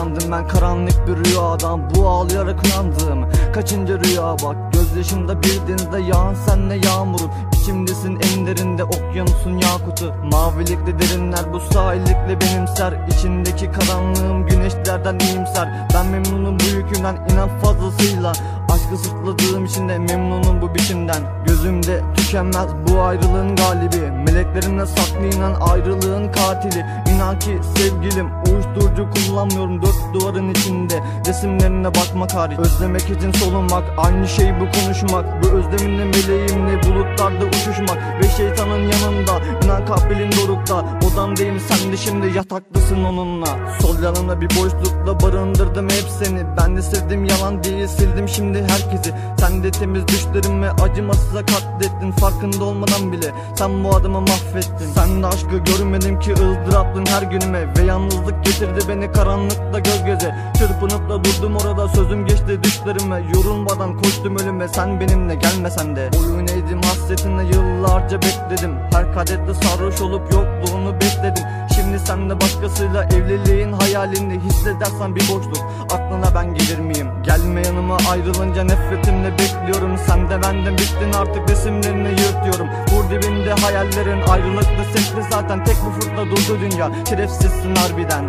Uyandım ben karanlık bir rüyadan Bu ağlayarak uyandım Kaçıncı rüya bak Gözyaşımda bir denizde yağan senle yağmurum İçimdesin en derinde okyanusun yakutu. Mavilikle derinler bu sahillikle benimser. İçindeki karanlığım güneşlerden iyimser. Ben memnunum bu yükümden inan fazlasıyla. Aşkı sırtladığım için de memnunum bu biçimden. Gözümde tükenmez bu ayrılığın galibi Meleklerimle saklı inan ayrılığın katili. İnan ki sevgilim uyuşturucu kullanmıyorum dört duvarın içinde. Resimlerine bakmak hariç. Özlemek için solunmak aynı şey bu konuşmak. Bu özleminle meleğimle bulutlarda sen de şimdi yataklısın onunla. Sol yanımda bir boşlukla barındırdım hep seni Ben de sevdim yalan değil sildim şimdi herkesi. Sen de temiz düşlerimi acımasıza katlettin. Farkında olmadan bile sen bu adamı mahvettin. Sen de aşkı görmedim ki ızdırattın her günüme. Ve yalnızlık getirdi beni karanlıkla göz göze. Çırpınıp da durdum orada sözüm geçti düşlerime. Yorulmadan koştum ölüme. Sen benimle gelmesen de. Boyun eğdim hasretinle yıllarca bekledim. Her kadette sarhoş olup yokluğunu bekledim Şimdi sen de başkasıyla evliliğin hayalini hissedersen bir boşluk. Aklına ben gelir miyim? Gelme yanıma ayrılınca nefretimle bekliyorum. Sen de benden bittin artık resimlerini yırtıyorum. Vur dibinde hayallerin ayrılıklı sekli zaten. Tek bu fırtına durdu dünya. Şerefsizsin harbiden